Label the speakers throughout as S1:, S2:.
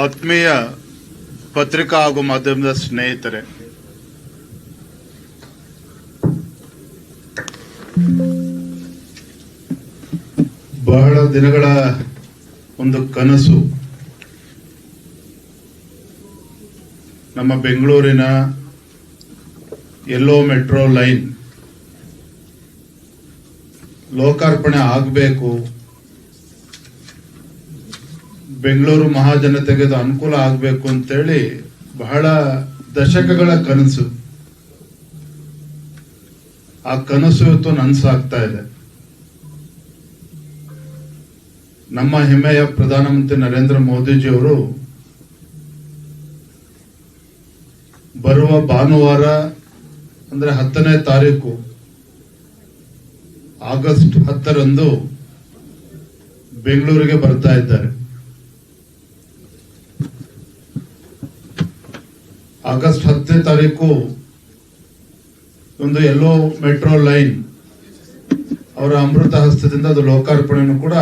S1: ಆತ್ಮೀಯ ಪತ್ರಿಕಾ ಹಾಗೂ ಮಾಧ್ಯಮದ ಸ್ನೇಹಿತರೆ. ಬಹಳ ದಿನಗಳ ಒಂದು ಕನಸು ನಮ್ಮ ಬೆಂಗಳೂರಿನ ಎಲ್ಲೋ ಮೆಟ್ರೋ ಲೈನ್ ಲೋಕಾರ್ಪಣೆ ಆಗಬೇಕು ಬೆಂಗಳೂರು ಮಹಾಜನತೆಗೆ ಅದು ಅನುಕೂಲ ಆಗಬೇಕು ಅಂತೇಳಿ ಬಹಳ ದಶಕಗಳ ಕನಸು. ಆ ಕನಸು ಇವತ್ತು ನನಸಾಗ್ತಾ ಇದೆ. ನಮ್ಮ ಹೆಮ್ಮೆಯ ಪ್ರಧಾನಮಂತ್ರಿ ನರೇಂದ್ರ ಮೋದಿಜಿಯವರು ಬರುವ ಭಾನುವಾರ, ಅಂದ್ರೆ ಹತ್ತನೇ ತಾರೀಕು, ಆಗಸ್ಟ್ ಹತ್ತರಂದು ಬೆಂಗಳೂರಿಗೆ ಬರ್ತಾ ಇದ್ದಾರೆ. ಆಗಸ್ಟ್ ಹತ್ತನೇ ತಾರೀಕು ಒಂದು ಎಲ್ಲೋ ಮೆಟ್ರೋ ಲೈನ್ ಅವರ ಅಮೃತ ಹಸ್ತದಿಂದ ಅದು ಲೋಕಾರ್ಪಣೆಯನ್ನು ಕೂಡ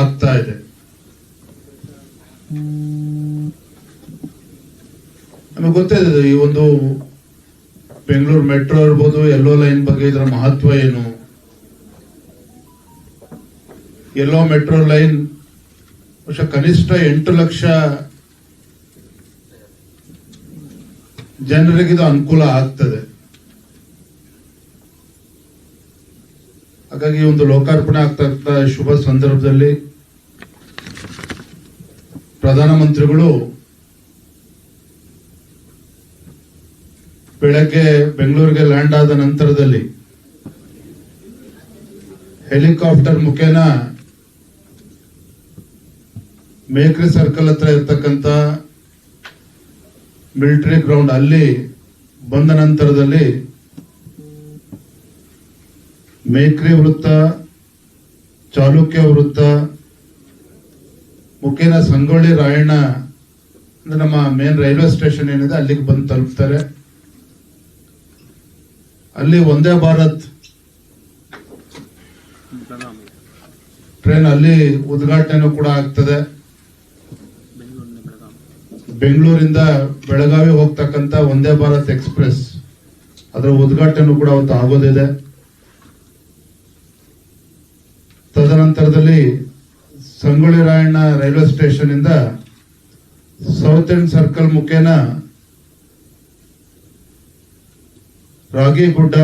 S1: ಆಗ್ತಾ ಇದೆ. ನಮಗೆ ಗೊತ್ತಿದೆ ಈ ಒಂದು ಬೆಂಗಳೂರು ಮೆಟ್ರೋ ಇರ್ಬೋದು, ಎಲ್ಲೋ ಲೈನ್ ಬಗ್ಗೆ ಇದರ ಮಹತ್ವ ಏನು? ಎಲ್ಲೋ ಮೆಟ್ರೋ ಲೈನ್ ವರ್ಷ ಕನಿಷ್ಠ ಎಂಟು ಲಕ್ಷ ಜನರಿಗೆ ಇದು ಅನುಕೂಲ ಆಗ್ತದೆ. ಹಾಗಾಗಿ ಒಂದು ಲೋಕಾರ್ಪಣೆ ಆಗ್ತಾ ಶುಭ ಸಂದರ್ಭದಲ್ಲಿ ಪ್ರಧಾನಮಂತ್ರಿಗಳು ಬೆಳಗ್ಗೆ ಬೆಂಗಳೂರಿಗೆ ಲ್ಯಾಂಡ್ ಆದ ನಂತರದಲ್ಲಿ ಹೆಲಿಕಾಪ್ಟರ್ ಮುಖೇನ ಮೇಕ್ರಿ ಸರ್ಕಲ್ ಹತ್ರ ಇರ್ತಕ್ಕಂಥ ಮಿಲಿಟರಿ ಗ್ರೌಂಡ್ ಅಲ್ಲಿ ಬಂದ ನಂತರದಲ್ಲಿ ಮೇಕ್ರಿ ವೃತ್ತ ಚಾಲುಕ್ಯ ವೃತ್ತ ಮುಖೇನ ಸಂಗೊಳ್ಳಿ ರಾಯಣ್ಣ ಅಂದ್ರೆ ನಮ್ಮ ಮೇನ್ ರೈಲ್ವೆ ಸ್ಟೇಷನ್ ಏನಿದೆ ಅಲ್ಲಿಗೆ ಬಂದು ತಲುಪ್ತಾರೆ. ಅಲ್ಲಿ ಒಂದೇ ಭಾರತ್ ಟ್ರೈನ್ ಅಲ್ಲಿ ಉದ್ಘಾಟನೆ ಕೂಡ ಆಗ್ತದೆ. ಬೆಂಗಳೂರಿಂದ ಬೆಳಗಾವಿ ಹೋಗ್ತಕ್ಕಂಥ ಒಂದೇ ಭಾರತ್ ಎಕ್ಸ್ಪ್ರೆಸ್ ಅದರ ಉದ್ಘಾಟನೆ ಕೂಡ ಅವತ್ತು ಆಗೋದಿದೆ. ತದನಂತರದಲ್ಲಿ ಸಂಗೊಳ್ಳಿ ರಾಯಣ್ಣ ರೈಲ್ವೆ ಸ್ಟೇಷನ್ ಇಂದ ಸೌತ್ ಎಂಡ್ ಸರ್ಕಲ್ ಮುಖೇನ ರಾಗಿಗುಡ್ಡ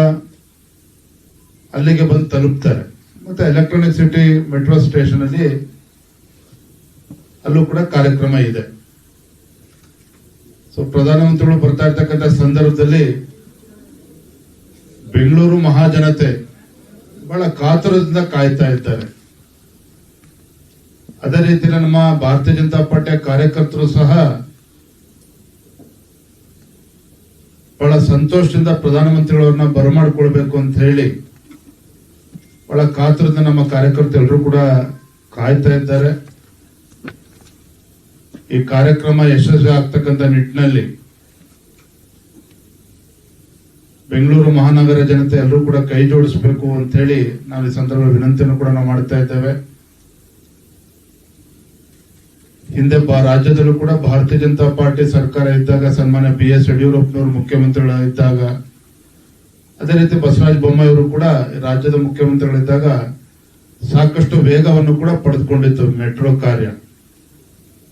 S1: ಅಲ್ಲಿಗೆ ಬಂದು ತಲುಪ್ತಾರೆ. ಮತ್ತೆ ಎಲೆಕ್ಟ್ರಾನಿಕ್ ಸಿಟಿ ಮೆಟ್ರೋ ಸ್ಟೇಷನ್ ಅಲ್ಲಿ ಅಲ್ಲೂ ಕೂಡ ಕಾರ್ಯಕ್ರಮ ಇದೆ. ಸೊ ಪ್ರಧಾನಮಂತ್ರಿಗಳು ಬರ್ತಾ ಇರ್ತಕ್ಕಂಥ ಸಂದರ್ಭದಲ್ಲಿ ಬೆಂಗಳೂರು ಮಹಾಜನತೆ ಬಹಳ ಕಾತುರದಿಂದ ಕಾಯ್ತಾ ಇದ್ದಾರೆ. ಅದೇ ರೀತಿ ನಮ್ಮ ಭಾರತೀಯ ಜನತಾ ಪಾರ್ಟಿಯ ಕಾರ್ಯಕರ್ತರು ಸಹ ಬಹಳ ಸಂತೋಷದಿಂದ ಪ್ರಧಾನಮಂತ್ರಿಗಳವ್ರನ್ನ ಬರಮಾಡ್ಕೊಳ್ಬೇಕು ಅಂತ ಹೇಳಿ ಬಹಳ ಕಾತುರದಿಂದ ನಮ್ಮ ಕಾರ್ಯಕರ್ತರು ಎಲ್ಲರೂ ಕೂಡ ಕಾಯ್ತಾ ಇದ್ದಾರೆ. ಈ ಕಾರ್ಯಕ್ರಮ ಯಶಸ್ವಿ ಆಗ್ತಕ್ಕಂಥ ನಿಟ್ಟಿನಲ್ಲಿ ಬೆಂಗಳೂರು ಮಹಾನಗರ ಜನತೆ ಎಲ್ಲರೂ ಕೂಡ ಕೈ ಜೋಡಿಸಬೇಕು ಅಂತ ಹೇಳಿ ನಾವು ಈ ಸಂದರ್ಭ ವಿನಂತಿಯನ್ನು ಕೂಡ ನಾವು ಮಾಡ್ತಾ ಇದ್ದೇವೆ. ಹಿಂದೆ ರಾಜ್ಯದಲ್ಲೂ ಕೂಡ ಭಾರತೀಯ ಜನತಾ ಪಾರ್ಟಿ ಸರ್ಕಾರ ಇದ್ದಾಗ ಸನ್ಮಾನ್ಯ ಬಿ ಎಸ್ ಯಡಿಯೂರಪ್ಪನವರು ಮುಖ್ಯಮಂತ್ರಿಗಳಿದ್ದಾಗ ಅದೇ ರೀತಿ ಬಸವರಾಜ ಬೊಮ್ಮಾಯಿ ಅವರು ಕೂಡ ರಾಜ್ಯದ ಮುಖ್ಯಮಂತ್ರಿಗಳಿದ್ದಾಗ ಸಾಕಷ್ಟು ವೇಗವನ್ನು ಕೂಡ ಪಡೆದುಕೊಂಡಿತ್ತು ಮೆಟ್ರೋ ಕಾರ್ಯ.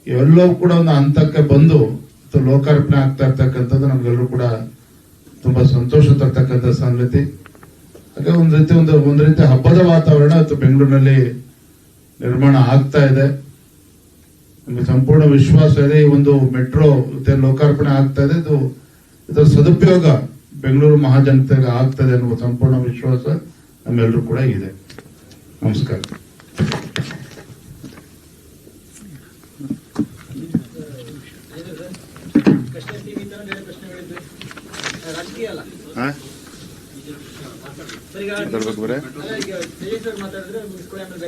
S1: ಇವೆಲ್ಲವೂ ಕೂಡ ಒಂದು ಹಂತಕ್ಕೆ ಬಂದು ಲೋಕಾರ್ಪಣೆ ಆಗ್ತಾ ಇರ್ತಕ್ಕಂಥದ್ದು ನಮ್ಗೆಲ್ಲರೂ ಕೂಡ ತುಂಬಾ ಸಂತೋಷ ತರ್ತಕ್ಕಂಥ ಸಂಗತಿ. ಹಾಗೆ ಒಂದು ರೀತಿ ಒಂದು ಒಂದು ರೀತಿ ಹಬ್ಬದ ವಾತಾವರಣ ಇವತ್ತು ಬೆಂಗಳೂರಿನಲ್ಲಿ ನಿರ್ಮಾಣ ಆಗ್ತಾ ಇದೆ. ನಮಗೆ ಸಂಪೂರ್ಣ ವಿಶ್ವಾಸ ಇದೆ. ಈ ಒಂದು ಮೆಟ್ರೋ ಮತ್ತೆ ಲೋಕಾರ್ಪಣೆ ಆಗ್ತಾ ಇದೆ. ಇದು, ಇದರ ಸದುಪಯೋಗ ಬೆಂಗಳೂರು ಮಹಾಜನತೆಗೆ ಆಗ್ತದೆ ಅನ್ನುವ ಸಂಪೂರ್ಣ ವಿಶ್ವಾಸ ನಮ್ಮೆಲ್ಲರೂ ಕೂಡ ಇದೆ. ನಮಸ್ಕಾರ
S2: ಕೃಷ್ಣ ಟಿವಿ ತರ ಬೇರೆ ಪ್ರಶ್ನೆಗಳಿದ್ವಿ ರಾಜಕೀಯ ಅಲ್ಲ
S1: ಹಾ?
S2: ಸರ್ ಈಗ
S1: ಬರ್ಬೇಕು ಬರೇ
S2: ಅಲ್ಲ, ಈಗ ತೇಜಸ್ ಸರ್ ಮಾತಾಡಿದ್ರೆ ಮುಗಿಸ್ಕೊಳ್ಳಿ ಆಮೇಲೆ ಬೇರೆ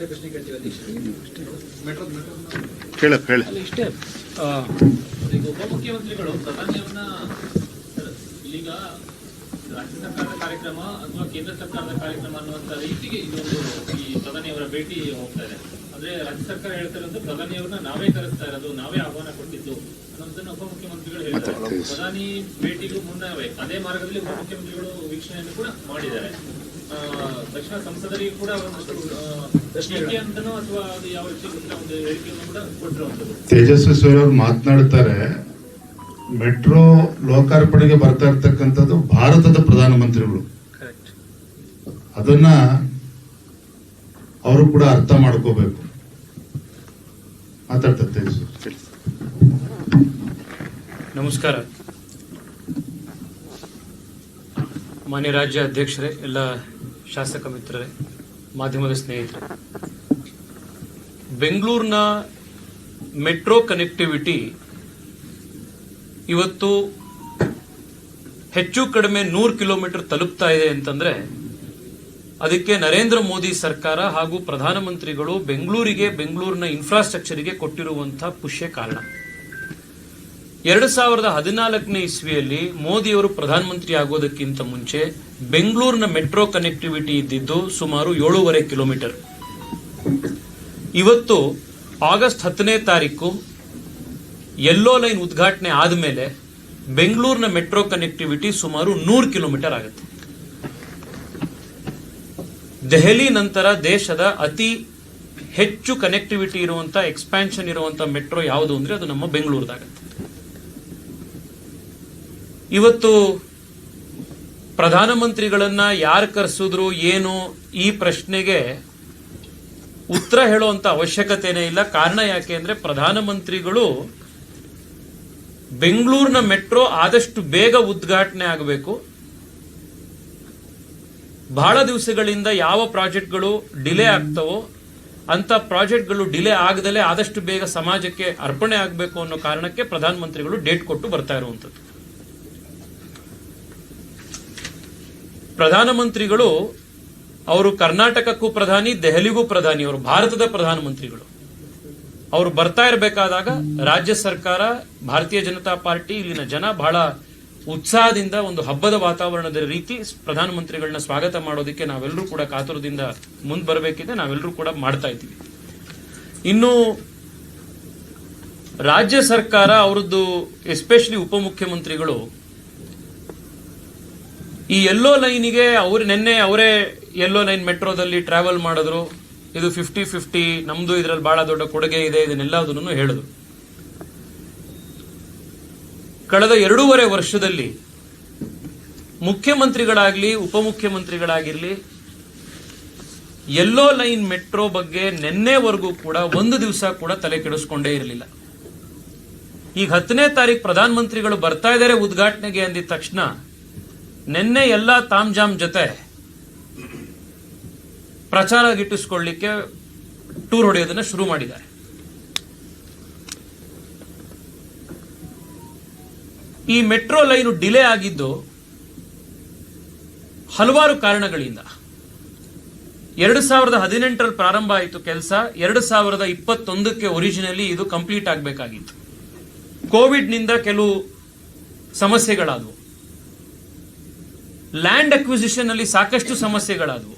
S2: ಪ್ರಶ್ನೆ ಕೇಳ್ತೀವಿ ಅಧ್ಯಕ್ಷ
S1: ಕೇಳಕ್ ಹೇಳಿ
S3: ಅಲ್ಲ ಇಷ್ಟೇ. ಉಪಮುಖ್ಯಮಂತ್ರಿಗಳು ಪ್ರಧಾನಿಯವ್ರನ್ನ ಈಗ ರಾಜ್ಯ ಸರ್ಕಾರದ ಕಾರ್ಯಕ್ರಮ ಅಥವಾ ಕೇಂದ್ರ ಸರ್ಕಾರದ ಕಾರ್ಯಕ್ರಮ ಅನ್ನುವಂಥ ರೀತಿಗೆ ಇದೊಂದು ಈ ಪ್ರಧಾನಿಯವರ ಭೇಟಿ ಹೋಗ್ತಾ ಇದೆ. ಅಂದ್ರೆ ರಾಜ್ಯ ಸರ್ಕಾರ ಹೇಳ್ತಿರೋದು ಪ್ರಧಾನಿಯವ್ರನ್ನ ನಾವೇ ಕರೆಸ್ತಾ ಇರೋದು ನಾವೇ ಆಹ್ವಾನ ಕೊಟ್ಟಿದ್ದು ಅನ್ನೋದನ್ನ ಉಪಮುಖ್ಯಮಂತ್ರಿಗಳು ಹೇಳ್ತಾರೆ ಪ್ರಧಾನಿ ಭೇಟಿಗೂ ಮುನ್ನವೇ ಅದೇ ಮಾರ್ಗದಲ್ಲಿ ಉಪಮುಖ್ಯಮಂತ್ರಿಗಳು ವೀಕ್ಷಣೆಯನ್ನು ಕೂಡ ಮಾಡಿದ್ದಾರೆ. ಆ, ದಕ್ಷಿಣ ಸಂಸದರಿಗೆ ಕೂಡ ಒಂದಷ್ಟು ಪ್ರಶ್ನೆ ಅಂತನೋ ಅಥವಾ ಅದು ಯಾವ ರೀತಿ ಒಂದು ಹೇಳಿಕೆಯನ್ನು ಕೂಡ ಕೊಟ್ಟಿರುವಂತದ್ದು
S1: ತೇಜಸ್ವಿ ಸೂರ್ಯ ಅವರು ಮಾತನಾಡ್ತಾರೆ ಮೆಟ್ರೋ ಲೋಕಾರ್ಪಣೆಗೆ ಬರ್ತಾ ಇರ್ತಕ್ಕಂಥದ್ದು ಭಾರತದ ಪ್ರಧಾನಮಂತ್ರಿಗಳು. ಅದನ್ನ ಅವರು ಕೂಡ ಅರ್ಥ ಮಾಡ್ಕೋಬೇಕು.
S4: ನಮಸ್ಕಾರ. ಮಾನ್ಯ ರಾಜ್ಯ ಅಧ್ಯಕ್ಷರೇ, ಎಲ್ಲ ಶಾಸಕ ಮಿತ್ರರೇ, ಮಾಧ್ಯಮದ ಸ್ನೇಹಿತರೆ. ಬೆಂಗಳೂರಿನ ಮೆಟ್ರೋ ಕನೆಕ್ಟಿವಿಟಿ ಇವತ್ತು ಹೆಚ್ಚು ಕಡಿಮೆ ನೂರು ಕಿಲೋಮೀಟರ್ ತಲುಪ್ತಾ ಇದೆ ಅಂತಂದ್ರೆ ಅದಕ್ಕೆ ನರೇಂದ್ರ ಮೋದಿ ಸರ್ಕಾರ ಹಾಗೂ ಪ್ರಧಾನಮಂತ್ರಿಗಳು ಬೆಂಗಳೂರಿಗೆ, ಬೆಂಗಳೂರಿನ ಇನ್ಫ್ರಾಸ್ಟ್ರಕ್ಚರಿಗೆ ಕೊಟ್ಟಿರುವಂತಹ ಪುಷ್ಯ ಕಾರಣ. ಎರಡು ಸಾವಿರದ ಹದಿನಾಲ್ಕನೇ ಇಸ್ವಿಯಲ್ಲಿ ಮೋದಿಯವರು ಪ್ರಧಾನಮಂತ್ರಿ ಆಗೋದಕ್ಕಿಂತ ಮುಂಚೆ ಬೆಂಗಳೂರಿನ ಮೆಟ್ರೋ ಕನೆಕ್ಟಿವಿಟಿ ಇದ್ದಿದ್ದು ಸುಮಾರು ಏಳೂವರೆ ಕಿಲೋಮೀಟರ್. ಇವತ್ತು ಆಗಸ್ಟ್ ಹತ್ತನೇ ತಾರೀಕು ಯೆಲ್ಲೋ ಲೈನ್ ಉದ್ಘಾಟನೆ ಆದಮೇಲೆ ಬೆಂಗಳೂರಿನ ಮೆಟ್ರೋ ಕನೆಕ್ಟಿವಿಟಿ ಸುಮಾರು ನೂರು ಕಿಲೋಮೀಟರ್ ಆಗುತ್ತೆ. ದೆಹಲಿ ನಂತರ ದೇಶದ ಅತಿ ಹೆಚ್ಚು ಕನೆಕ್ಟಿವಿಟಿ ಇರುವಂತ ಎಕ್ಸ್ಪ್ಯಾನ್ಷನ್ ಇರುವಂತ ಮೆಟ್ರೋ ಯಾವುದು ಅಂದ್ರೆ ಅದು ನಮ್ಮ ಬೆಂಗಳೂರದಾಗತ್ತೆ. ಇವತ್ತು ಪ್ರಧಾನಮಂತ್ರಿಗಳನ್ನ ಯಾರು ಕರೆಸಿದ್ರು ಏನು ಈ ಪ್ರಶ್ನೆಗೆ ಉತ್ತರ ಹೇಳುವಂತ ಅವಶ್ಯಕತೆನೇ ಇಲ್ಲ. ಕಾರಣ ಯಾಕೆ ಅಂದ್ರೆ ಪ್ರಧಾನಮಂತ್ರಿಗಳು ಬೆಂಗಳೂರಿನ ಮೆಟ್ರೋ ಆದಷ್ಟು ಬೇಗ ಉದ್ಘಾಟನೆ ಆಗಬೇಕು. ಬಹಳ ದಿವಸಗಳಿಂದ ಯಾವ ಪ್ರಾಜೆಕ್ಟ್ಗಳು ಡಿಲೇ ಆಗ್ತವೋ ಅಂತ ಪ್ರಾಜೆಕ್ಟ್ಗಳು ಡಿಲೇ ಆಗದಲೇ ಆದಷ್ಟು ಬೇಗ ಸಮಾಜಕ್ಕೆ ಅರ್ಪಣೆ ಆಗಬೇಕು ಅನ್ನೋ ಕಾರಣಕ್ಕೆ ಪ್ರಧಾನಮಂತ್ರಿಗಳು ಡೇಟ್ ಕೊಟ್ಟು ಬರ್ತಾ ಇರುವಂತದ್ದು ಪ್ರಧಾನಮಂತ್ರಿಗಳು ಅವರು ಕರ್ನಾಟಕಕ್ಕೂ ಪ್ರಧಾನಿ ದೆಹಲಿಗೂ ಪ್ರಧಾನಿ ಅವರು ಭಾರತದ ಪ್ರಧಾನಮಂತ್ರಿಗಳು. ಅವರು ಬರ್ತಾ ಇರಬೇಕಾದಾಗ ರಾಜ್ಯ ಸರ್ಕಾರ ಭಾರತೀಯ ಜನತಾ ಪಾರ್ಟಿ ಇಲ್ಲಿನ ಜನ ಬಹಳ ಉತ್ಸಾಹದಿಂದ ಒಂದು ಹಬ್ಬದ ವಾತಾವರಣದ ರೀತಿ ಪ್ರಧಾನಮಂತ್ರಿಗಳನ್ನ ಸ್ವಾಗತ ಮಾಡೋದಕ್ಕೆ ನಾವೆಲ್ಲರೂ ಕೂಡ ಕಾತುರದಿಂದ ಮುಂದೆ ಬರಬೇಕಿದೆ, ನಾವೆಲ್ಲರೂ ಕೂಡ ಮಾಡ್ತಾ ಇದ್ದೀವಿ. ಇನ್ನು ರಾಜ್ಯ ಸರ್ಕಾರ ಅವರದ್ದು ಎಸ್ಪೆಷಲಿ ಉಪಮುಖ್ಯಮಂತ್ರಿಗಳು ಈ ಎಲ್ಲೋ ಲೈನಿಗೆ ಅವ್ರು ನಿನ್ನೆ ಅವರೇ ಎಲ್ಲೋ ಲೈನ್ ಮೆಟ್ರೋದಲ್ಲಿ ಟ್ರಾವೆಲ್ ಮಾಡಿದ್ರು. ಇದು ಫಿಫ್ಟಿ ಫಿಫ್ಟಿ ನಮ್ದು ಇದ್ರಲ್ಲಿ ಬಹಳ ದೊಡ್ಡ ಕೊಡುಗೆ ಇದೆ ಇದನ್ನೆಲ್ಲದನ್ನು ಹೇಳಿದ್ರು. ಕಳೆದ ಎರಡೂವರೆ ವರ್ಷದಲ್ಲಿ ಮುಖ್ಯಮಂತ್ರಿಗಳಾಗಲಿ, ಉಪಮುಖ್ಯಮಂತ್ರಿಗಳಾಗಿರಲಿ, ಎಲ್ಲೋ ಲೈನ್ ಮೆಟ್ರೋ ಬಗ್ಗೆ ನಿನ್ನೆವರೆಗೂ ಕೂಡ ಒಂದು ದಿವಸ ಕೂಡ ತಲೆ ಕೆಡಿಸ್ಕೊಂಡೇ ಇರಲಿಲ್ಲ. ಈಗ ಹತ್ತನೇ ತಾರೀಕು ಪ್ರಧಾನಮಂತ್ರಿಗಳು ಬರ್ತಾ ಇದ್ದಾರೆ ಉದ್ಘಾಟನೆಗೆ ಅಂದಿದ ತಕ್ಷಣ, ನಿನ್ನೆ ಎಲ್ಲ ತಾಮ್ಜಾಮ್ ಜೊತೆ ಪ್ರಚಾರ ಗಿಟ್ಟಿಸ್ಕೊಳ್ಳಿಕ್ಕೆ ಟೂರ್ ಹೊಡೆಯೋದನ್ನ ಶುರು ಮಾಡಿದ್ದಾರೆ. ಈ ಮೆಟ್ರೋ ಲೈನು ಡಿಲೇ ಆಗಿದ್ದು ಹಲವಾರು ಕಾರಣಗಳಿಂದ. ಎರಡು ಸಾವಿರದ ಹದಿನೆಂಟರಲ್ಲಿ ಪ್ರಾರಂಭ ಆಯಿತು ಕೆಲಸ, ಎರಡು ಸಾವಿರದ ಇಪ್ಪತ್ತೊಂದಕ್ಕೆ ಒರಿಜಿನಲಿ ಇದು ಕಂಪ್ಲೀಟ್ ಆಗಬೇಕಾಗಿತ್ತು. ಕೋವಿಡ್ನಿಂದ ಕೆಲವು ಸಮಸ್ಯೆಗಳಾದವು. ಲ್ಯಾಂಡ್ ಅಕ್ವಿಸಿಷನ್ ಅಲ್ಲಿ ಸಾಕಷ್ಟು ಸಮಸ್ಯೆಗಳಾದವು.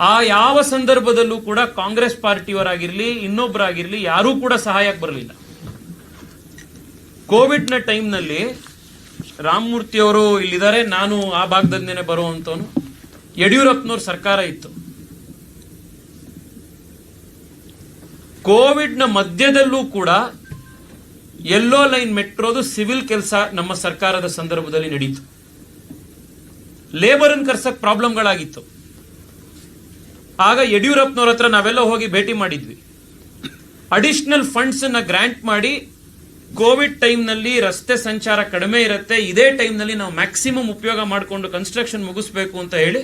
S4: ಆ ಯಾವ ಸಂದರ್ಭದಲ್ಲೂ ಕೂಡ ಕಾಂಗ್ರೆಸ್ ಪಾರ್ಟಿಯವರಾಗಿರಲಿ ಇನ್ನೊಬ್ಬರಾಗಿರಲಿ ಯಾರೂ ಕೂಡ ಸಹಾಯಕ್ಕೆ ಬರಲಿಲ್ಲ. ಕೋವಿಡ್ನ ಟೈಮ್ನಲ್ಲಿ ರಾಮಮೂರ್ತಿ ಅವರು ಇಲ್ಲಿದ್ದಾರೆ. ನಾನು ಆ ಭಾಗದಿಂದನೇ ಬರುವಂತವನು ಯಡಿಯೂರಪ್ಪನವ್ರ ಸರ್ಕಾರ ಇತ್ತು. ಕೋವಿಡ್ನ ಮಧ್ಯದಲ್ಲೂ ಕೂಡ ಎಲ್ಲೋ ಲೈನ್ ಮೆಟ್ರೋದು ಸಿವಿಲ್ ಕೆಲಸ ನಮ್ಮ ಸರ್ಕಾರದ ಸಂದರ್ಭದಲ್ಲಿ ನಡೀತು. ಲೇಬರ್ ಅನ್ನು ಕರ್ಸಕ್ ಪ್ರಾಬ್ಲಮ್ಗಳಾಗಿತ್ತು. ಆಗ ಯಡಿಯೂರಪ್ಪನವ್ರ ಹತ್ರ ನಾವೆಲ್ಲ ಹೋಗಿ ಭೇಟಿ ಮಾಡಿದ್ವಿ. ಅಡಿಷನಲ್ ಫಂಡ್ಸ್ ಅನ್ನ ಗ್ರಾಂಟ್ ಮಾಡಿ ಕೋವಿಡ್ ಟೈಮ್ನಲ್ಲಿ ರಸ್ತೆ ಸಂಚಾರ ಕಡಿಮೆ ಇರುತ್ತೆ, ಇದೇ ಟೈಮ್ನಲ್ಲಿ ನಾವು ಮ್ಯಾಕ್ಸಿಮಮ್ ಉಪಯೋಗ ಮಾಡಿಕೊಂಡು ಕನ್ಸ್ಟ್ರಕ್ಷನ್ ಮುಗಿಸ್ಬೇಕು ಅಂತ ಹೇಳಿ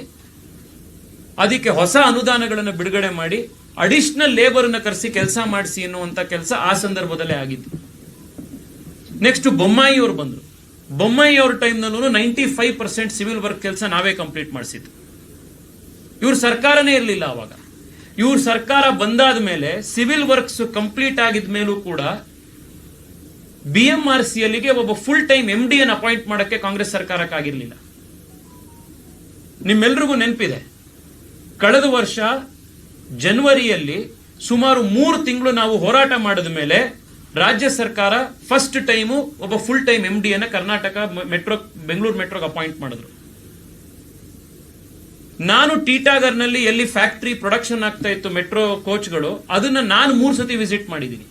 S4: ಅದಕ್ಕೆ ಹೊಸ ಅನುದಾನಗಳನ್ನು ಬಿಡುಗಡೆ ಮಾಡಿ ಅಡಿಷನಲ್ ಲೇಬರ್ ಅನ್ನು ಕರೆಸಿ ಕೆಲಸ ಮಾಡಿಸಿ ಎನ್ನುವಂತ ಕೆಲಸ ಆ ಸಂದರ್ಭದಲ್ಲೇ ಆಗಿದ್ದು. ನೆಕ್ಸ್ಟ್ ಬೊಮ್ಮಾಯಿ ಅವರು ಬಂದರು. ಬೊಮ್ಮಾಯಿ ಅವ್ರ ಟೈಮ್ನಲ್ಲೂ ninety five percent civil work ಕೆಲಸ ನಾವೇ ಕಂಪ್ಲೀಟ್ ಮಾಡಿಸಿದ್ದು. ಇವ್ರ ಸರ್ಕಾರನೇ ಇರಲಿಲ್ಲ ಅವಾಗ. ಇವ್ರ ಸರ್ಕಾರ ಬಂದಾದ ಮೇಲೆ ಸಿವಿಲ್ ವರ್ಕ್ಸ್ ಕಂಪ್ಲೀಟ್ ಆಗಿದ ಮೇಲೂ ಕೂಡ ಬಿ ಎಂ ಆರ್ ಸಿ ಅಲ್ಲಿಗೆ ಒಬ್ಬ ಫುಲ್ ಟೈಮ್ ಎಂ ಡಿ ಅನ್ನು ಅಪಾಯಿಂಟ್ ಮಾಡೋಕ್ಕೆ ಕಾಂಗ್ರೆಸ್ ಸರ್ಕಾರಕ್ಕಾಗಿರ್ಲಿಲ್ಲ. ನಿಮ್ಮೆಲ್ರಿಗೂ ನೆನಪಿದೆ. ಕಳೆದ ವರ್ಷ ಜನವರಿಯಲ್ಲಿ ಸುಮಾರು ಮೂರು ತಿಂಗಳು ನಾವು ಹೋರಾಟ ಮಾಡಿದ ಮೇಲೆ ರಾಜ್ಯ ಸರ್ಕಾರ ಫಸ್ಟ್ ಟೈಮು ಒಬ್ಬ ಫುಲ್ ಟೈಮ್ ಎಂ ಡಿ ಅನ್ನು ಕರ್ನಾಟಕ ಮೆಟ್ರೋ ಬೆಂಗಳೂರು ಮೆಟ್ರೋಗೆ ಅಪಾಯಿಂಟ್ ಮಾಡಿದ್ರು. ನಾನು ಟೀಟಾಗರ್ನಲ್ಲಿ ಎಲ್ಲಿ ಫ್ಯಾಕ್ಟರಿ ಪ್ರೊಡಕ್ಷನ್ ಆಗ್ತಾ ಇತ್ತು ಮೆಟ್ರೋ ಕೋಚ್ಗಳು ಅದನ್ನ ನಾನು ಮೂರು ಸತಿ ವಿಸಿಟ್ ಮಾಡಿದ್ದೀನಿ.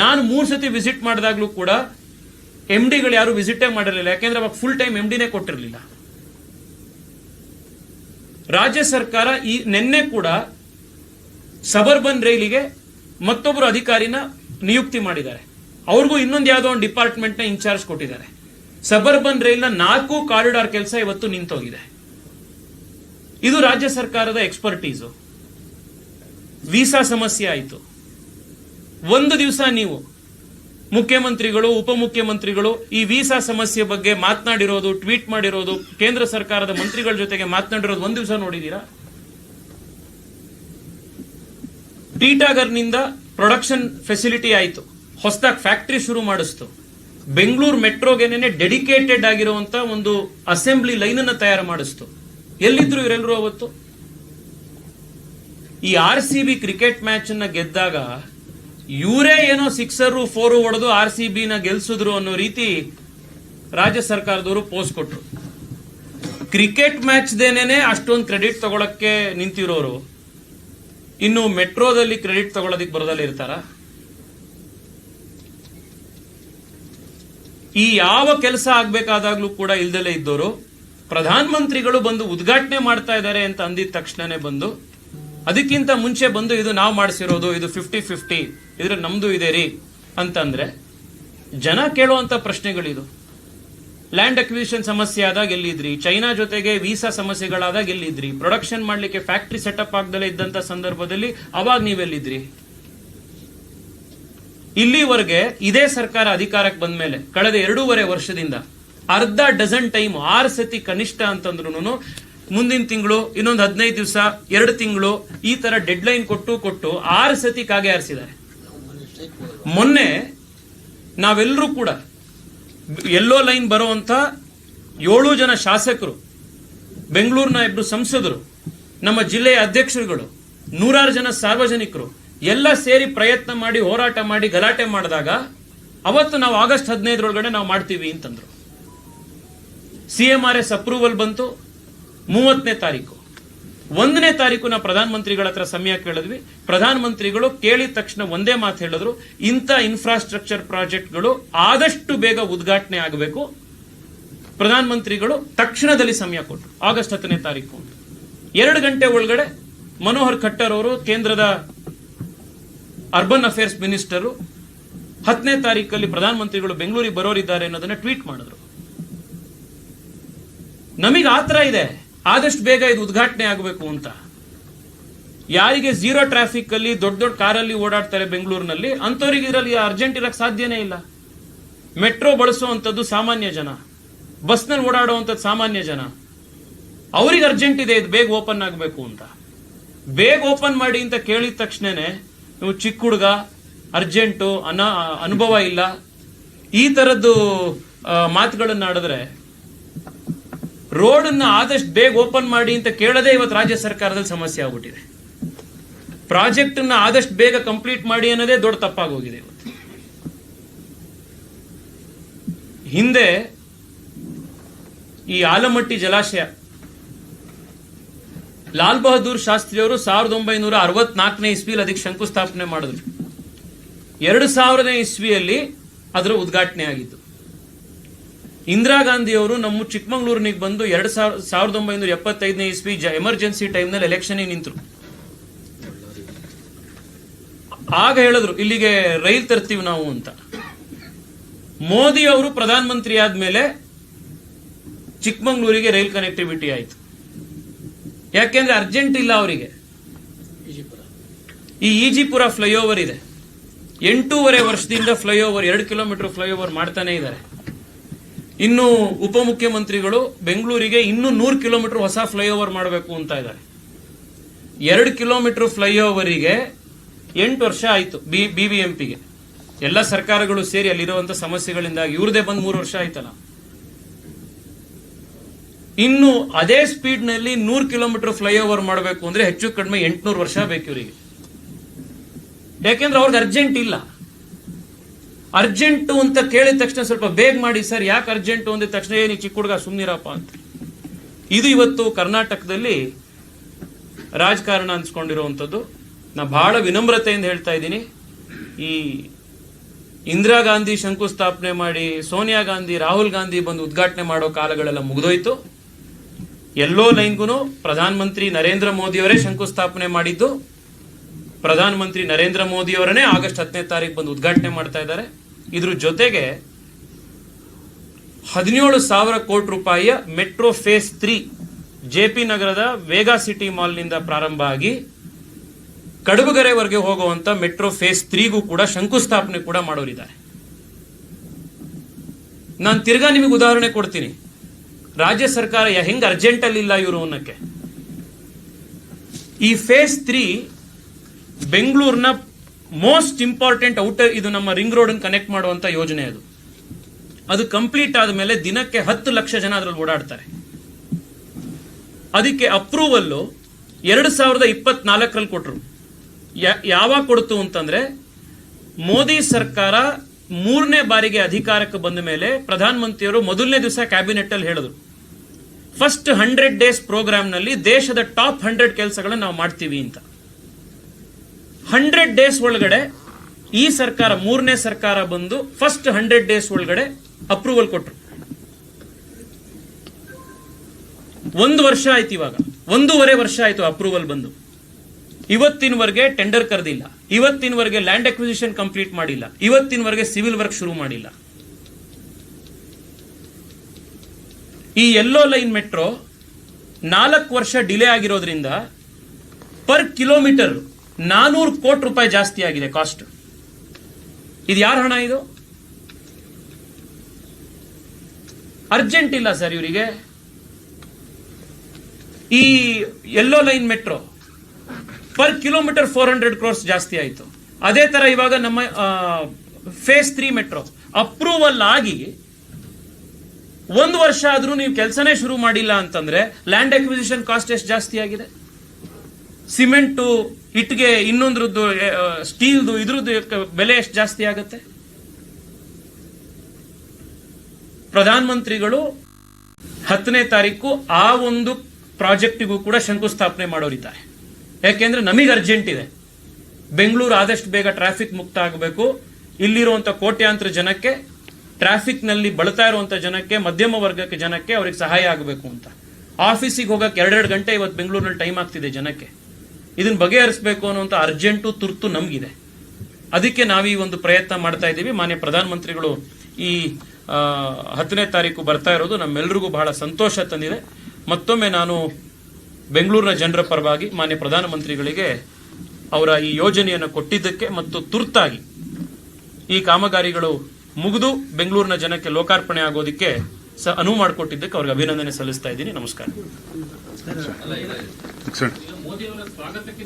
S4: ನಾನು ಮೂರು ಸತಿ ವಿಸಿಟ್ ಮಾಡಿದಾಗ್ಲೂ ಕೂಡ ಎಂ ಡಿಗಳು ಯಾರು ವಿಸಿಟೇ ಮಾಡಿರಲಿಲ್ಲ. ಯಾಕೆಂದ್ರೆ ಅವಾಗ ಫುಲ್ ಟೈಮ್ ಎಂ ಡಿನೇ ಕೊಟ್ಟಿರಲಿಲ್ಲ. ರಾಜ್ಯ ಸರ್ಕಾರ ಈ ನಿನ್ನೆ ಕೂಡ ಸಬರ್ಬನ್ ರೈಲಿಗೆ ಮತ್ತೊಬ್ಬರು ಅಧಿಕಾರಿನ ನಿಯುಕ್ತಿ ಮಾಡಿದ್ದಾರೆ. ಅವ್ರಿಗೂ ಇನ್ನೊಂದು ಯಾವುದೋ ಒಂದು ಡಿಪಾರ್ಟ್ಮೆಂಟ್ನ ಇನ್ಚಾರ್ಜ್ ಕೊಟ್ಟಿದ್ದಾರೆ. ಸಬರ್ಬನ್ ರೈಲ್ನ ನಾಲ್ಕು ಕಾರಿಡಾರ್ ಕೆಲಸ ಇವತ್ತು ನಿಂತೋಗಿದೆ. ಇದು ರಾಜ್ಯ ಸರ್ಕಾರದ ಎಕ್ಸ್ಪರ್ಟೀಸು ವೀಸಾ ಸಮಸ್ಯೆ ಆಯಿತು. ಒಂದು ದಿವಸ ನೀವು ಮುಖ್ಯಮಂತ್ರಿಗಳು, ಉಪಮುಖ್ಯಮಂತ್ರಿಗಳು ಈ ವೀಸಾ ಸಮಸ್ಯೆ ಬಗ್ಗೆ ಮಾತನಾಡಿರೋದು, ಟ್ವೀಟ್ ಮಾಡಿರೋದು, ಕೇಂದ್ರ ಸರ್ಕಾರದ ಮಂತ್ರಿಗಳ ಜೊತೆಗೆ ಮಾತನಾಡಿರೋದು ಒಂದು ದಿವಸ ನೋಡಿದೀರಾ? ಟೀಟಾಗರ್ನಿಂದ ಪ್ರೊಡಕ್ಷನ್ ಫೆಸಿಲಿಟಿ ಆಯಿತು. ಹೊಸದಾಗಿ ಫ್ಯಾಕ್ಟರಿ ಶುರು ಮಾಡಿಸ್ತು. ಬೆಂಗಳೂರು ಮೆಟ್ರೋಗೆನೇ ಡೆಡಿಕೇಟೆಡ್ ಆಗಿರುವಂತ ಒಂದು ಅಸೆಂಬ್ಲಿ ಲೈನ್ ಅನ್ನು ತಯಾರು ಮಾಡಿಸ್ತು. ಎಲ್ಲಿದ್ರು ಇವರೆಲ್ಲರೂ ಅವತ್ತು? ಈ R C B cricket match ಅನ್ನ ಗೆದ್ದಾಗ ಇವರೇ ಏನೋ ಸಿಕ್ಸರು, ಫೋರು ಹೊಡೆದು ಆರ್ ಸಿ ಬಿನ ಗೆಲ್ಸಿದ್ರು ಅನ್ನೋ ರೀತಿ ರಾಜ್ಯ ಸರ್ಕಾರದವರು ಪೋಸ್ಟ್ ಕೊಟ್ರು. ಕ್ರಿಕೆಟ್ ಮ್ಯಾಚ್ ದೇನೇನೆ ಅಷ್ಟೊಂದು ಕ್ರೆಡಿಟ್ ತಗೊಳಕ್ಕೆ ನಿಂತಿರೋರು. ಇನ್ನು ಮೆಟ್ರೋದಲ್ಲಿ ಕ್ರೆಡಿಟ್ ತಗೊಳೋದಿಕ್ ಬರೋದಲ್ಲಿ ಇರ್ತಾರ? ಈ ಯಾವ ಕೆಲಸ ಆಗ್ಬೇಕಾದಾಗ್ಲೂ ಕೂಡ ಇಲ್ದಲೇ ಇದ್ದವರು ಪ್ರಧಾನಮಂತ್ರಿಗಳು ಬಂದು ಉದ್ಘಾಟನೆ ಮಾಡ್ತಾ ಇದ್ದಾರೆ ಅಂತ ಅಂದಿದ ತಕ್ಷಣನೇ ಬಂದು ಅದಕ್ಕಿಂತ ಮುಂಚೆ ಬಂದು ಇದು ನಾವು ಮಾಡಿಸಿರೋದು, ಇದು ಫಿಫ್ಟಿ ಫಿಫ್ಟಿ ಇದ್ರ ನಮ್ದು ಇದೆ ರೀ. ಅಂತಂದ್ರೆ, ಜನ ಕೇಳುವಂತ ಪ್ರಶ್ನೆಗಳಿದು. ಲ್ಯಾಂಡ್ ಅಕ್ವಿಷನ್ ಸಮಸ್ಯೆ ಆದಾಗ ಎಲ್ಲಿದ್ರಿ? ಚೈನಾ ಜೊತೆಗೆ ವೀಸಾ ಸಮಸ್ಯೆಗಳಾದಾಗ ಎಲ್ಲಿದ್ರಿ? ಪ್ರೊಡಕ್ಷನ್ ಮಾಡ್ಲಿಕ್ಕೆ ಫ್ಯಾಕ್ಟರಿ ಸೆಟಪ್ ಆಗದಲ್ಲೇ ಇದ್ದಂತ ಸಂದರ್ಭದಲ್ಲಿ ಅವಾಗ ನೀವೆಲ್ಲಿದ್ರಿ? ಇಲ್ಲಿವರೆಗೆ ಇದೇ ಸರ್ಕಾರ ಅಧಿಕಾರಕ್ಕೆ ಬಂದ ಮೇಲೆ ಕಳೆದ ಎರಡೂವರೆ ವರ್ಷದಿಂದ ಅರ್ಧ ಡಜನ್ ಟೈಮ್ ಆರು ಸತಿ ಕನಿಷ್ಠ ಅಂತಂದ್ರು ಮುಂದಿನ ತಿಂಗಳು, ಇನ್ನೊಂದು ಹದಿನೈದು ದಿವಸ, ಎರಡು ತಿಂಗಳು, ಈ ತರ ಡೆಡ್ ಲೈನ್ ಕೊಟ್ಟು ಕೊಟ್ಟು ಆರು ಸತಿ ಕಾಗೆ ಆರಿಸಿದ್ದಾರೆ. ಮೊನ್ನೆ ನಾವೆಲ್ಲರೂ ಕೂಡ ಎಲ್ಲೋ ಲೈನ್ ಬರುವಂತ ಏಳು ಜನ ಶಾಸಕರು, ಬೆಂಗಳೂರಿನ ಇಬ್ರು ಸಂಸದರು, ನಮ್ಮ ಜಿಲ್ಲೆಯ ಅಧ್ಯಕ್ಷರುಗಳು, ನೂರಾರು ಜನ ಸಾರ್ವಜನಿಕರು, ಎಲ್ಲ ಸೇರಿ ಪ್ರಯತ್ನ ಮಾಡಿ, ಹೋರಾಟ ಮಾಡಿ, ಗಲಾಟೆ ಮಾಡಿದಾಗ ಅವತ್ತು ನಾವು ಆಗಸ್ಟ್ ಹದಿನೈದರೊಳಗಡೆ ನಾವು ಮಾಡ್ತೀವಿ ಅಂತಂದ್ರು. C M R S approval ಬಂತು. ಮೂವತ್ತನೇ ತಾರೀಕು. ಒಂದನೇ ತಾರೀಕು ಪ್ರಧಾನ ಮಂತ್ರಿಗಳ ಹತ್ರ ಸಮಯ ಕೇಳಿದ್ವಿ. ಪ್ರಧಾನ ಮಂತ್ರಿಗಳು ಕೇಳಿದ ತಕ್ಷಣ ಒಂದೇ ಮಾತು ಹೇಳಿದ್ರು. ಇಂಥ ಇನ್ಫ್ರಾಸ್ಟ್ರಕ್ಚರ್ ಪ್ರಾಜೆಕ್ಟ್ಗಳು ಆದಷ್ಟು ಬೇಗ ಉದ್ಘಾಟನೆ ಆಗಬೇಕು. ಪ್ರಧಾನ ಮಂತ್ರಿಗಳು ತಕ್ಷಣದಲ್ಲಿ ಸಮಯ ಕೊಟ್ಟರು ಆಗಸ್ಟ್ ಹತ್ತನೇ ತಾರೀಕು ಎರಡು ಗಂಟೆ ಒಳಗಡೆ ಮನೋಹರ್ ಖಟ್ಟರ್ ಅವರು ಕೇಂದ್ರದ ಅರ್ಬನ್ ಅಫೇರ್ಸ್ ಮಿನಿಸ್ಟರು ಹತ್ತನೇ ತಾರೀಕಲ್ಲಿ ಪ್ರಧಾನ ಮಂತ್ರಿಗಳು ಬೆಂಗಳೂರಿಗೆ ಬರೋರಿದ್ದಾರೆ ಅನ್ನೋದನ್ನ ಟ್ವೀಟ್ ಮಾಡಿದ್ರು. ನಮಗೆ ಆತರ ಇದೆ. ಆದಷ್ಟು ಬೇಗ ಇದು ಉದ್ಘಾಟನೆ ಆಗಬೇಕು ಅಂತ. ಯಾರಿಗೆ ಝೀರೋ ಟ್ರಾಫಿಕ್ ಅಲ್ಲಿ ದೊಡ್ಡ ದೊಡ್ಡ ಕಾರಲ್ಲಿ ಓಡಾಡ್ತಾರೆ ಬೆಂಗಳೂರಿನಲ್ಲಿ ಅಂತವರಿಗೆ ಇದರಲ್ಲಿ ಅರ್ಜೆಂಟ್ ಇರಕ್ಕೆ ಸಾಧ್ಯನೇ ಇಲ್ಲ. ಮೆಟ್ರೋ ಬಳಸುವಂಥದ್ದು ಸಾಮಾನ್ಯ ಜನ. ಬಸ್ನಲ್ಲಿ ಓಡಾಡುವಂಥದ್ದು ಸಾಮಾನ್ಯ ಜನ. ಅವ್ರಿಗೆ ಅರ್ಜೆಂಟ್ ಇದೆ, ಇದು ಬೇಗ ಓಪನ್ ಆಗಬೇಕು ಅಂತ. ಬೇಗ ಓಪನ್ ಮಾಡಿ ಅಂತ ಕೇಳಿದ ತಕ್ಷಣನೇ ನೀವು ಚಿಕ್ಕ ಹುಡುಗ, ಅರ್ಜೆಂಟು, ಅನ, ಅನುಭವ ಇಲ್ಲ. ಈ ಮಾತುಗಳನ್ನು ಮಾತುಗಳನ್ನ ಆಡಿದ್ರೆ ರೋಡನ್ನ ಆದಷ್ಟು ಬೇಗ ಓಪನ್ ಮಾಡಿ ಅಂತ ಕೇಳದೆ ಇವತ್ತು ರಾಜ್ಯ ಸರ್ಕಾರದಲ್ಲಿ ಸಮಸ್ಯೆ ಆಗ್ಬಿಟ್ಟಿದೆ. ಪ್ರಾಜೆಕ್ಟ್ ಅನ್ನ ಆದಷ್ಟು ಬೇಗ ಕಂಪ್ಲೀಟ್ ಮಾಡಿ ಅನ್ನೋದೇ ದೊಡ್ಡ ತಪ್ಪಾಗೋಗಿದೆ ಇವತ್ತು. ಹಿಂದೆ ಈ ಆಲಮಟ್ಟಿ ಜಲಾಶಯ, ಲಾಲ್ ಬಹದ್ದೂರ್ ಶಾಸ್ತ್ರಿಯವರು ಸಾವಿರದ ಒಂಬೈನೂರ ಅರವತ್ನಾಲ್ಕನೇ ಇಸ್ವಿಯಲ್ಲಿ ಅದಕ್ಕೆ ಶಂಕುಸ್ಥಾಪನೆ ಮಾಡಿದ್ರು. ಎರಡು ಸಾವಿರನೇ ಇಸ್ವಿಯಲ್ಲಿ ಅದರ ಉದ್ಘಾಟನೆ ಆಗಿದ್ದು ಇಂದಿರಾ ಗಾಂಧಿ ಅವರು ನಮ್ಮ ಚಿಕ್ಕಮಗಳೂರಿನಿಗೆ ಬಂದು ಎರಡು ಸಾವಿರ ಸಾವಿರದ ಒಂಬೈನೂರ ಎಪ್ಪತ್ತೈದನೇ ಇಸ್ವಿ ಎಮರ್ಜೆನ್ಸಿ ಟೈಮ್ನಲ್ಲಿ ಎಲೆಕ್ಷನ್ ನಿಂತರು. ಆಗ ಹೇಳಿದ್ರು, ಇಲ್ಲಿಗೆ ರೈಲ್ ತರ್ತೀವಿ ನಾವು ಅಂತ. ಮೋದಿ ಅವರು ಪ್ರಧಾನಮಂತ್ರಿ ಆದ್ಮೇಲೆ ಚಿಕ್ಕಮಗಳೂರಿಗೆ ರೈಲ್ ಕನೆಕ್ಟಿವಿಟಿ ಆಯ್ತು. ಯಾಕೆಂದ್ರೆ ಅರ್ಜೆಂಟ್ ಇಲ್ಲ ಅವರಿಗೆ. ಈ ಈಜಿಪುರ ಫ್ಲೈಓವರ್ ಇದೆ. ಎಂಟೂವರೆ ವರ್ಷದಿಂದ ಫ್ಲೈಓವರ್ ಎರಡು ಕಿಲೋಮೀಟರ್ ಫ್ಲೈಓವರ್ ಮಾಡ್ತಾನೆ ಇದ್ದಾರೆ. ಇನ್ನು ಉಪಮುಖ್ಯಮಂತ್ರಿಗಳು ಬೆಂಗಳೂರಿಗೆ ಇನ್ನೂ ನೂರು ಕಿಲೋಮೀಟರ್ ಹೊಸ ಫ್ಲೈಓವರ್ ಮಾಡಬೇಕು ಅಂತ ಇದ್ದಾರೆ. ಎರಡು ಕಿಲೋಮೀಟರ್ ಫ್ಲೈಓವರಿಗೆ ಎಂಟು ವರ್ಷ ಆಯಿತು ಬಿ ಬಿಬಿಎಂಪಿಗೆ ಎಲ್ಲ ಸರ್ಕಾರಗಳು ಸೇರಿ ಅಲ್ಲಿರುವಂಥ ಸಮಸ್ಯೆಗಳಿಂದಾಗಿ ಇವ್ರದೇ ಬಂದು ಮೂರು ವರ್ಷ ಆಯ್ತಲ್ಲ. ಇನ್ನು ಅದೇ ಸ್ಪೀಡ್ನಲ್ಲಿ ನೂರು ಕಿಲೋಮೀಟರ್ ಫ್ಲೈಓವರ್ ಮಾಡಬೇಕು ಅಂದ್ರೆ ಹೆಚ್ಚು ಕಡಿಮೆ ಎಂಟುನೂರು ವರ್ಷ ಬೇಕು ಇವರಿಗೆ. ಯಾಕೆಂದ್ರೆ ಅವ್ರಿಗೆ ಅರ್ಜೆಂಟ್ ಇಲ್ಲ. ಅರ್ಜೆಂಟು ಅಂತ ಕೇಳಿದ ತಕ್ಷಣ ಸ್ವಲ್ಪ ಬೇಗ ಮಾಡಿ, ಸರ್, ಯಾಕೆ ಅರ್ಜೆಂಟು ಅಂದಿದ ತಕ್ಷಣ ಏನಿ ಚಿಕ್ಕ ಹುಡುಗ, ಸುಮ್ನಿರಪ್ಪ ಅಂತ. ಇದು ಇವತ್ತು ಕರ್ನಾಟಕದಲ್ಲಿ ರಾಜಕಾರಣ ಅನ್ಸ್ಕೊಂಡಿರುವಂಥದ್ದು. ನಾ ಬಹಳ ವಿನಮ್ರತೆಯಿಂದ ಹೇಳ್ತಾ ಇದ್ದೀನಿ. ಈ ಇಂದಿರಾ ಗಾಂಧಿ ಶಂಕುಸ್ಥಾಪನೆ ಮಾಡಿ ಸೋನಿಯಾ ಗಾಂಧಿ, ರಾಹುಲ್ ಗಾಂಧಿ ಬಂದು ಉದ್ಘಾಟನೆ ಮಾಡೋ ಕಾಲಗಳೆಲ್ಲ ಮುಗಿದೋಯ್ತು. ಎಲ್ಲೋ ಲೈನ್ಗೂ ಪ್ರಧಾನಮಂತ್ರಿ ನರೇಂದ್ರ ಮೋದಿಯವರೇ ಶಂಕುಸ್ಥಾಪನೆ ಮಾಡಿದ್ದು. ಪ್ರಧಾನಮಂತ್ರಿ ನರೇಂದ್ರ ಮೋದಿಯವರನ್ನೇ ಆಗಸ್ಟ್ ಹತ್ತನೇ ತಾರೀಕು ಬಂದು ಉದ್ಘಾಟನೆ ಮಾಡ್ತಾ ಇದ್ದಾರೆ. ಇದ್ರ ಜೊತೆಗೆ ಹದಿನೇಳು ಸಾವಿರ ಕೋಟಿ ರೂಪಾಯಿಯ metro phase three J P ನಗರದ ವೇಗಾ ಸಿಟಿ ಮಾಲ್ನಿಂದ ಪ್ರಾರಂಭ ಆಗಿ ಕಡುಬುಗೆರೆವರೆಗೆ ಹೋಗುವಂತ ಮೆಟ್ರೋ ಫೇಸ್ ತ್ರೀಗೂ ಕೂಡ ಶಂಕುಸ್ಥಾಪನೆ ಕೂಡ ಮಾಡೋರಿದ್ದಾರೆ. ನಾನು ತಿರ್ಗಾ ನಿಮಗೆ ಉದಾಹರಣೆ ಕೊಡ್ತೀನಿ. ರಾಜ್ಯ ಸರ್ಕಾರ ಹೆಂಗೆ ಹೆಂಗ್ ಅರ್ಜೆಂಟ್ ಅಲ್ಲಿ ಇಲ್ಲ ಇವರು ಅನ್ನಕ್ಕೆ? ಈ ಫೇಸ್ ತ್ರೀ ಬೆಂಗಳೂರಿನ ಮೋಸ್ಟ್ ಇಂಪಾರ್ಟೆಂಟ್ ಔಟರ್ ಇದು ನಮ್ಮ ರಿಂಗ್ ರೋಡ್ ಕನೆಕ್ಟ್ ಮಾಡುವಂತ ಯೋಜನೆ ಅದು. ಅದು ಕಂಪ್ಲೀಟ್ ಆದ ಮೇಲೆ ದಿನಕ್ಕೆ ಹತ್ತು ಲಕ್ಷ ಜನ ಅದರಲ್ಲಿ ಓಡಾಡ್ತಾರೆ. ಅದಕ್ಕೆ ಅಪ್ರೂವಲ್ ಎರಡು ಸಾವಿರದ ಇಪ್ಪತ್ನಾಲ್ಕರಲ್ಲಿ ಕೊಟ್ಟರು ಯಾವಾಗ ಕೊಡ್ತು ಅಂತಂದ್ರೆ ಮೋದಿ ಸರ್ಕಾರ ಮೂರನೇ ಬಾರಿಗೆ ಅಧಿಕಾರಕ್ಕೆ ಬಂದ ಮೇಲೆ ಪ್ರಧಾನಮಂತ್ರಿಯವರು ಮೊದಲನೇ ದಿವಸ ಕ್ಯಾಬಿನೆಟ್ ಅಲ್ಲಿ ಹೇಳಿದ್ರು. ಫಸ್ಟ್ ಹಂಡ್ರೆಡ್ ಡೇಸ್ ಪ್ರೋಗ್ರಾಮ್ನಲ್ಲಿ ದೇಶದ ಟಾಪ್ ಹಂಡ್ರೆಡ್ ಕೆಲಸಗಳನ್ನ ನಾವು ಮಾಡ್ತೀವಿ ಅಂತ. ಹಂಡ್ರೆಡ್ ಡೇಸ್ ಒಳಗಡೆ ಈ ಸರ್ಕಾರ, ಮೂರನೇ ಸರ್ಕಾರ ಬಂದು ಫಸ್ಟ್ ಹಂಡ್ರೆಡ್ ಡೇಸ್ ಒಳಗಡೆ ಅಪ್ರೂವಲ್ ಕೊಟ್ರು. ಒಂದು ವರ್ಷ ಆಯ್ತು ಇವಾಗ. ಒಂದೂವರೆ ವರ್ಷ ಆಯ್ತು ಅಪ್ರೂವಲ್ ಬಂದು. ಇವತ್ತಿನವರೆಗೆ ಟೆಂಡರ್ ಕರೆದಿಲ್ಲ. ಇವತ್ತಿನವರೆಗೆ ಲ್ಯಾಂಡ್ ಅಕ್ವಿಸಿಷನ್ ಕಂಪ್ಲೀಟ್ ಮಾಡಿಲ್ಲ. ಇವತ್ತಿನವರೆಗೆ ಸಿವಿಲ್ ವರ್ಕ್ ಶುರು ಮಾಡಿಲ್ಲ. ಈ ಎಲ್ಲೋ ಲೈನ್ ಮೆಟ್ರೋ ನಾಲ್ಕು ವರ್ಷ ಡಿಲೇ ಆಗಿರೋದ್ರಿಂದ ಪರ್ ಕಿಲೋಮೀಟರ್ ನಾನೂರು ಕೋಟಿ ರೂಪಾಯಿ ಜಾಸ್ತಿ ಆಗಿದೆ ಕಾಸ್ಟ್ ಇದು ಯಾರ ಹಣ ಇದು? ಅರ್ಜೆಂಟ್ ಇಲ್ಲ ಸರ್ ಇವರಿಗೆ. ಈ yellow line metro per kilometre four hundred crores ಜಾಸ್ತಿ ಆಯಿತು. ಅದೇ ತರ ಇವಾಗ ನಮ್ಮ ಫೇಸ್ ತ್ರೀ ಮೆಟ್ರೋ ಅಪ್ರೂವಲ್ ಆಗಿ ಒಂದು ವರ್ಷ ಆದ್ರೂ ನೀವು ಕೆಲಸನೇ ಶುರು ಮಾಡಿಲ್ಲ ಅಂತಂದ್ರೆ ಲ್ಯಾಂಡ್ ಅಕ್ವಿಸಿಷನ್ ಕಾಸ್ಟ್ ಎಷ್ಟು ಜಾಸ್ತಿ ಆಗಿದೆ? ಸಿಮೆಂಟು ಇಟ್ಟಿಗೆ ಇನ್ನೊಂದ್ರದ್ದು ಸ್ಟೀಲ್ದು, ಇದ್ರದ್ದು ಬೆಲೆ ಎಷ್ಟು ಜಾಸ್ತಿ ಆಗುತ್ತೆ? ಪ್ರಧಾನ ಮಂತ್ರಿಗಳು ಹತ್ತನೇ ತಾರೀಕು ಆ ಒಂದು ಪ್ರಾಜೆಕ್ಟಿಗೂ ಕೂಡ ಶಂಕುಸ್ಥಾಪನೆ ಮಾಡೋರಿದ್ದಾರೆ. ಯಾಕೆಂದ್ರೆ ನಮಗೆ ಅರ್ಜೆಂಟ್ ಇದೆ. ಬೆಂಗಳೂರು ಆದಷ್ಟು ಬೇಗ ಟ್ರಾಫಿಕ್ ಮುಕ್ತ ಆಗಬೇಕು. ಇಲ್ಲಿರುವಂಥ ಕೋಟ್ಯಾಂತರ ಜನಕ್ಕೆ ಟ್ರಾಫಿಕ್ನಲ್ಲಿ ಬಳತಾ ಇರುವಂತ ಜನಕ್ಕೆ, ಮಧ್ಯಮ ವರ್ಗಕ್ಕೆ ಜನಕ್ಕೆ ಅವ್ರಿಗೆ ಸಹಾಯ ಆಗಬೇಕು ಅಂತ. ಆಫೀಸಿಗೆ ಹೋಗಕ್ಕೆ ಎರಡೆರಡು ಗಂಟೆ ಇವತ್ತು ಬೆಂಗಳೂರಿನಲ್ಲಿ ಟೈಮ್ ಆಗ್ತಿದೆ ಜನಕ್ಕೆ. ಇದನ್ನ ಬಗೆಹರಿಸಬೇಕು ಅನ್ನುವಂಥ ಅರ್ಜೆಂಟು ತುರ್ತು ನಮಗಿದೆ. ಅದಕ್ಕೆ ನಾವು ಈ ಒಂದು ಪ್ರಯತ್ನ ಮಾಡ್ತಾ ಇದ್ದೀವಿ. ಮಾನ್ಯ ಪ್ರಧಾನಮಂತ್ರಿಗಳು ಈ ಹತ್ತನೇ ತಾರೀಕು ಬರ್ತಾ ಇರೋದು ನಮ್ಮೆಲ್ಲರಿಗೂ ಬಹಳ ಸಂತೋಷ ತಂದಿದೆ. ಮತ್ತೊಮ್ಮೆ ನಾನು ಬೆಂಗಳೂರಿನ ಜನರ ಪರವಾಗಿ ಮಾನ್ಯ ಪ್ರಧಾನಮಂತ್ರಿಗಳಿಗೆ ಅವರ ಈ ಯೋಜನೆಯನ್ನು ಕೊಟ್ಟಿದ್ದಕ್ಕೆ ಮತ್ತು ತುರ್ತಾಗಿ ಈ ಕಾಮಗಾರಿಗಳು ಮುಗಿದು ಬೆಂಗಳೂರಿನ ಜನಕ್ಕೆ ಲೋಕಾರ್ಪಣೆ ಆಗೋದಕ್ಕೆ ಸ ಅನುವು ಮಾಡಿಕೊಟ್ಟಿದ್ದಕ್ಕೆ ಅವ್ರಿಗೆ ಅಭಿನಂದನೆ ಸಲ್ಲಿಸ್ತಾ ಇದ್ದೀನಿ. ನಮಸ್ಕಾರ.
S3: ಮೋದಿ ಅವರ ಸ್ವಾಗತಕ್ಕೆ